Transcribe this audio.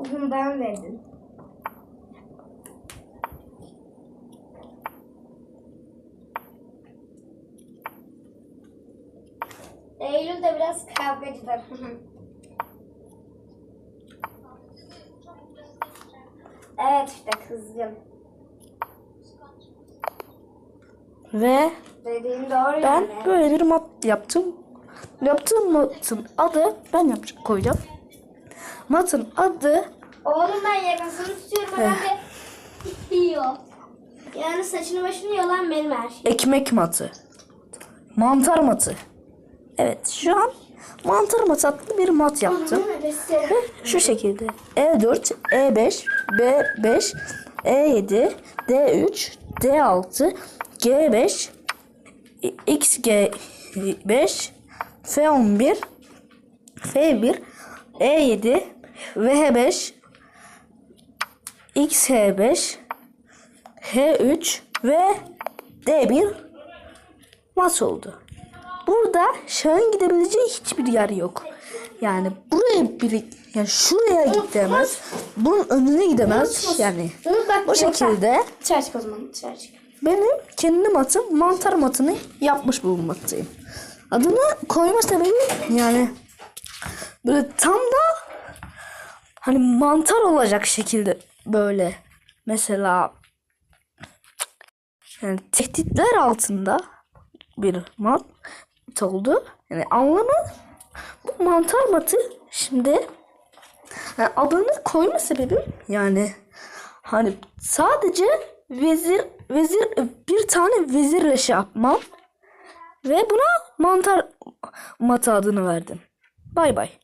Bundan verdim. Eylül de biraz kavgacıdır. evet işte kızgın. Ve Dediğin doğru ben yani. böyle bir mat yaptım. Yaptığım matın adı ben yapacağım, koyacağım. Matın adı Oğlum ben yakasını tutuyorum adam de yiyor. Yani saçını başını yolan benim her şey. ekmek matı. Mantar matı. Evet şu an mantar matı adlı bir mat yaptım. Şu şekilde. E E4, E5, B5, E7, D3, D6, G5, XG5, F11, F1, E7, V5, XH5, H3 ve D1 mas oldu. Burada şahın gidebileceği hiçbir yer yok. Yani buraya bir yani şuraya gidemez. Bunun önüne gidemez. Yani o şekilde Dışarı çık o zaman dışarı çık. benim kendi matım mantar matını yapmış bulunmaktayım. Adını koyma sebebi yani böyle tam da hani mantar olacak şekilde böyle mesela yani tehditler altında bir mat oldu. Yani anlamı bu mantar matı şimdi yani adını koyma sebebim yani hani sadece vezir vezir bir tane vezirle şey yapmam ve buna mantar matı adını verdim. Bay bay.